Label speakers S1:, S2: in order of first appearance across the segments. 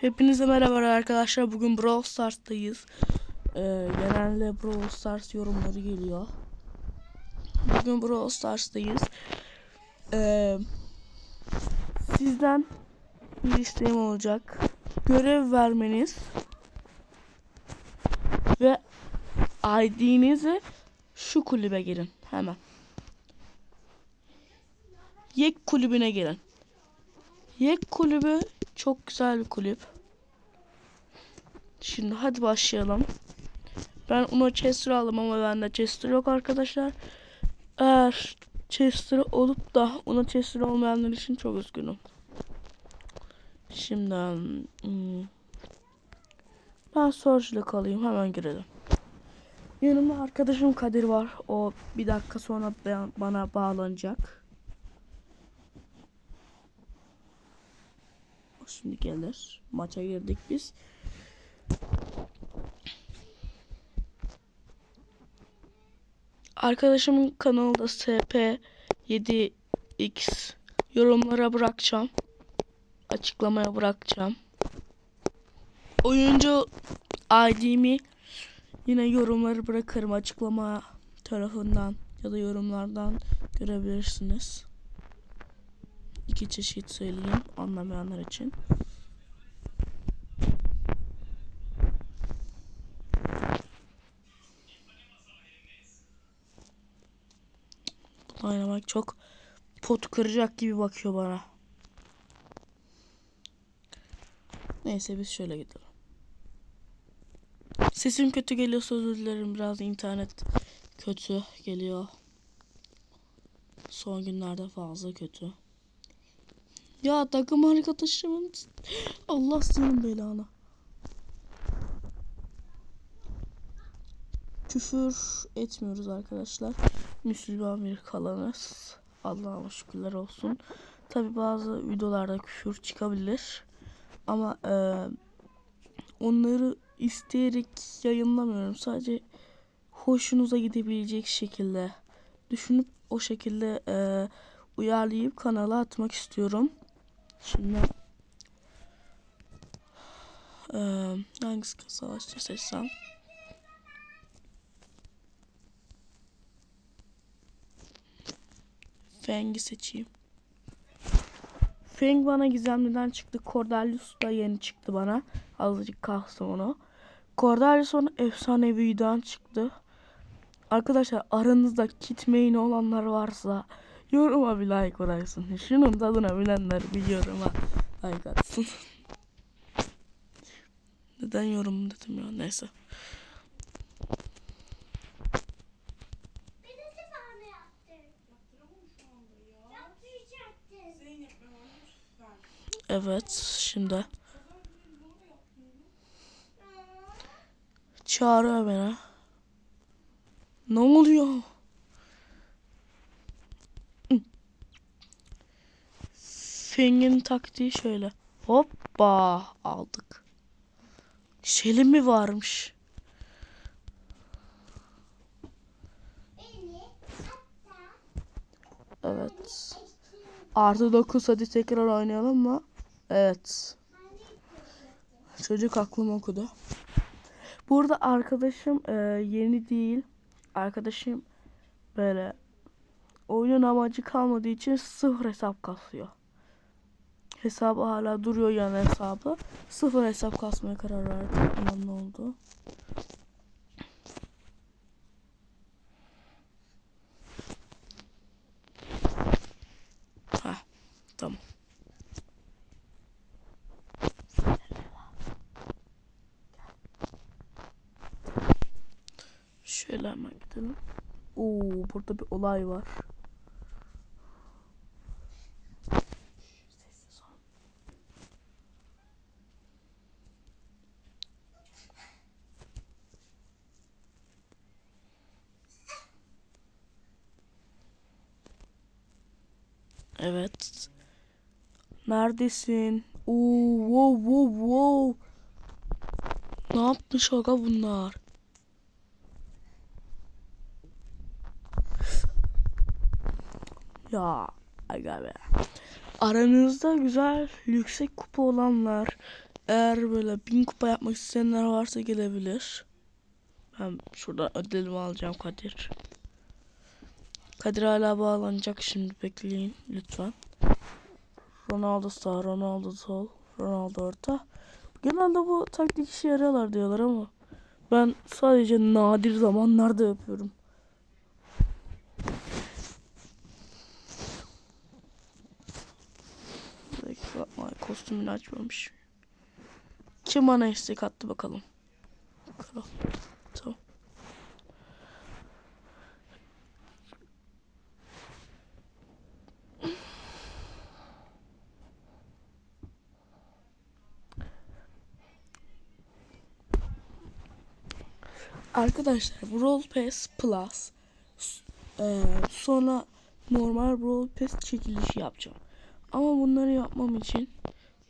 S1: Hepinize merhaba arkadaşlar. Bugün Brawl Stars'tayız. Ee, genelde Brawl Stars yorumları geliyor. Bugün Brawl Stars'tayız. Ee, sizden bir isteğim olacak. Görev vermeniz ve ID'nizi şu kulübe girin hemen. Yek kulübüne girin. Yek kulübü çok güzel bir kulüp. Şimdi hadi başlayalım. Ben Uno Chester aldım ama bende Chester yok arkadaşlar. Eğer Chester olup da Uno Chester olmayanlar için çok üzgünüm. Şimdi hmm, ben Surge'le kalayım hemen girelim. Yanımda arkadaşım Kadir var. O bir dakika sonra bana bağlanacak. O Şimdi gelir. Maça girdik biz. Arkadaşımın kanalda SP7X yorumlara bırakacağım. Açıklamaya bırakacağım. Oyuncu ID'mi yine yorumları bırakırım açıklama tarafından ya da yorumlardan görebilirsiniz. İki çeşit söyleyeyim anlamayanlar için. Bunu oynamak çok pot kıracak gibi bakıyor bana. Neyse biz şöyle gidelim. Sesim kötü geliyorsa özür dilerim. Biraz internet kötü geliyor. Son günlerde fazla kötü. Ya takım arkadaşımın Allah senin belanı. Küfür etmiyoruz arkadaşlar. Müslüman bir kalanız. Allah'a şükürler olsun. Tabi bazı videolarda küfür çıkabilir. Ama e, onları isteyerek yayınlamıyorum. Sadece hoşunuza gidebilecek şekilde düşünüp o şekilde e, uyarlayıp kanala atmak istiyorum. Şimdi e, hangisi savaşçı seçsem? Feng'i seçeyim. Feng bana gizemliden çıktı. Cordelius da yeni çıktı bana. Azıcık kalsın onu. Cordelius ona efsaneviden çıktı. Arkadaşlar aranızda kitmeyin olanlar varsa yoruma bir like bıraksın. Şunun tadına bilenler biliyorum ha. Like atsın. Neden yorum dedim ya neyse.
S2: Bir de bana yaptır. Yaptıracaktın.
S1: Evet şimdi çağırıyor beni. Ne oluyor? Feng'in taktiği şöyle. Hoppa aldık. Şeli mi varmış? Evet. Artı 9 hadi tekrar oynayalım mı? Evet. Çocuk aklım okudu. Burada arkadaşım e, yeni değil. Arkadaşım böyle oyunun amacı kalmadığı için sıfır hesap kasıyor. Hesabı hala duruyor yani hesabı. Sıfır hesap kasmaya karar verdi. Ama ne oldu? Heh, tamam. Şöyle hemen gidelim. Oo, burada bir olay var. Evet. Neredesin? Oo, wow, wow, wow. Ne yapmış aga bunlar? Ya aga be. Aranızda güzel yüksek kupa olanlar Eğer böyle bin kupa yapmak isteyenler varsa gelebilir. Ben şurada ödülümü alacağım Kadir. Kadir hala bağlanacak şimdi bekleyin lütfen. Ronaldo sağ, Ronaldo sol, Ronaldo orta. Genelde bu taktik işe yarıyorlar diyorlar ama ben sadece nadir zamanlarda yapıyorum. Bir dakika ay, kostümünü açmamış. Kim bana istek attı bakalım. Kral. Arkadaşlar Brawl Pass Plus eee, sonra normal Brawl Pass çekilişi yapacağım. Ama bunları yapmam için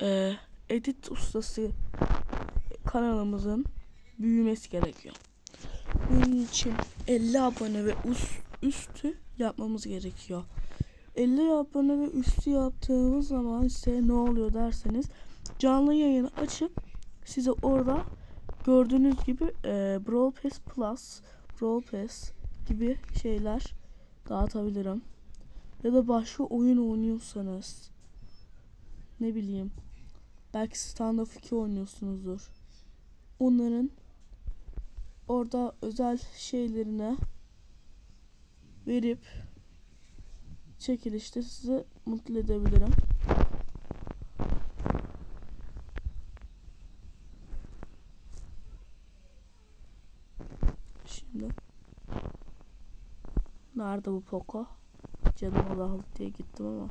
S1: eee, edit ustası kanalımızın büyümesi gerekiyor. Bunun için 50 abone ve üstü yapmamız gerekiyor. 50 abone ve üstü yaptığımız zaman ise ne oluyor derseniz canlı yayını açıp size orada gördüğünüz gibi e, Brawl Pass Plus, Brawl Pass gibi şeyler dağıtabilirim. Ya da başka oyun oynuyorsanız ne bileyim belki Standoff 2 oynuyorsunuzdur. Onların orada özel şeylerine verip çekilişte sizi mutlu edebilirim. Şimdi Nerede bu Poco? Canım Allah diye gittim ama.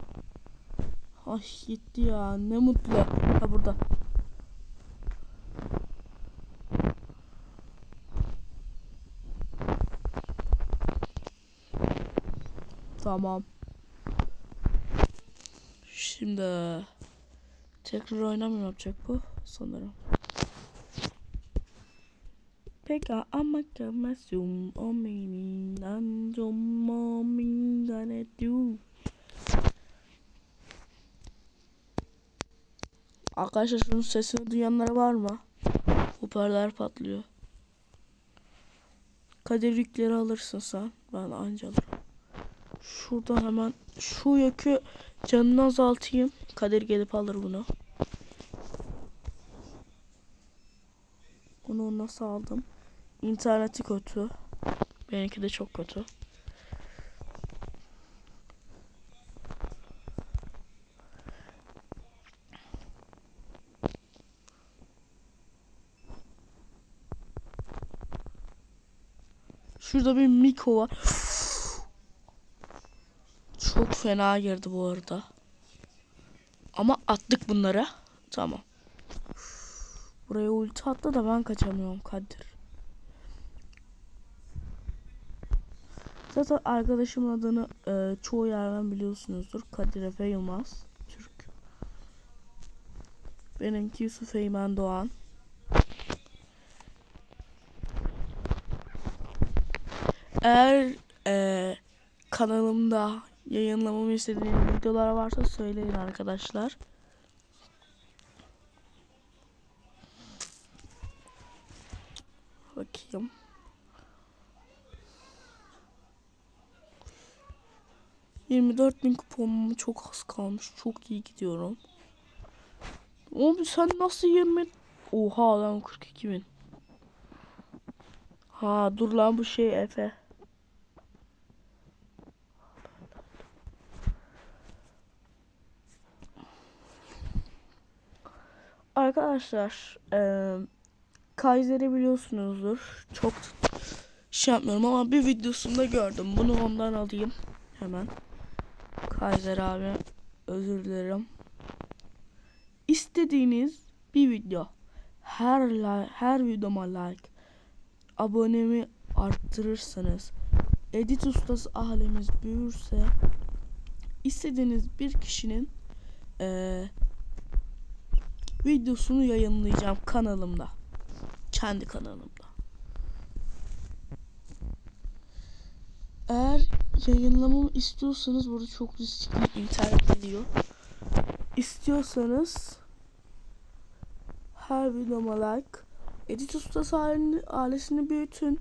S1: Ay gitti ya ne mutlu. Ha burada. Tamam. Şimdi tekrar oynamıyor yapacak bu sanırım. Peki ama gelmezim o benim ancom o Arkadaşlar şunun sesini duyanlar var mı? Hoparlör patlıyor. Kadir yükleri alırsın sen. Ben anca alırım. Şuradan hemen şu yükü canını azaltayım. Kadir gelip alır bunu. Bunu nasıl aldım? İnterneti kötü. Benimki de çok kötü. Şurada bir Miko var. Çok fena girdi bu arada. Ama attık bunları. Tamam. Buraya ulti attı da ben kaçamıyorum Kadir. Zaten arkadaşımın adını e, çoğu yerden biliyorsunuzdur. Kadir Efe Yılmaz. Türk. Benimki Yusuf Eymen Doğan. Eğer e, kanalımda yayınlamamı istediğiniz videolar varsa söyleyin arkadaşlar. Bakayım. Yirmi dört bin kupon çok az kalmış. Çok iyi gidiyorum. Oğlum sen nasıl 20... Oha lan 42 bin. Ha dur lan bu şey Efe. Arkadaşlar eee Kaiser'i biliyorsunuzdur. Çok şey yapmıyorum ama bir videosunda gördüm. Bunu ondan alayım. Hemen. Kaiser abi özür dilerim. İstediğiniz bir video. Her like, her videoma like. Abonemi arttırırsanız edit ustası ailemiz büyürse istediğiniz bir kişinin eee videosunu yayınlayacağım kanalımda. Kendi kanalımda. Eğer yayınlamamı istiyorsanız burada çok riskli internet geliyor. İstiyorsanız her videoma like. Edit ustası halini- ailesini büyütün.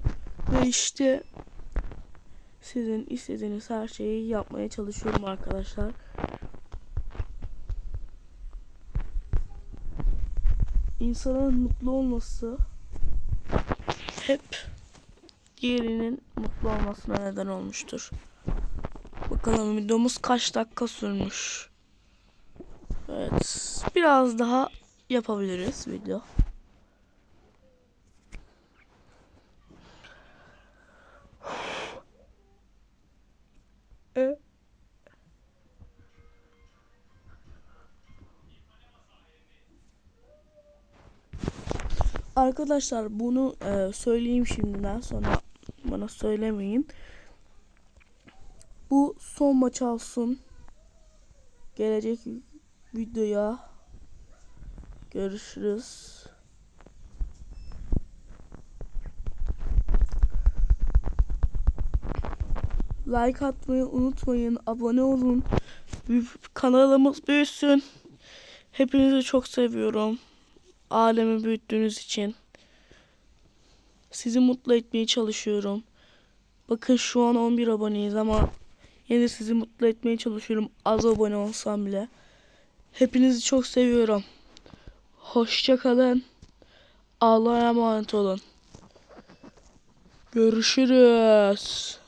S1: Ve işte sizin istediğiniz her şeyi yapmaya çalışıyorum arkadaşlar. İnsanın mutlu olması hep diğerinin mutlu olmasına neden olmuştur. Bakalım videomuz kaç dakika sürmüş. Evet. Biraz daha yapabiliriz video. Arkadaşlar bunu e, söyleyeyim şimdiden sonra bana söylemeyin. Bu son maç olsun. Gelecek videoya görüşürüz. Like atmayı unutmayın. Abone olun. Kanalımız büyüsün. Hepinizi çok seviyorum. Alemi büyüttüğünüz için. Sizi mutlu etmeye çalışıyorum. Bakın şu an 11 aboneyiz ama yine sizi mutlu etmeye çalışıyorum. Az abone olsam bile. Hepinizi çok seviyorum. Hoşça kalın. Allah'a emanet olun. Görüşürüz.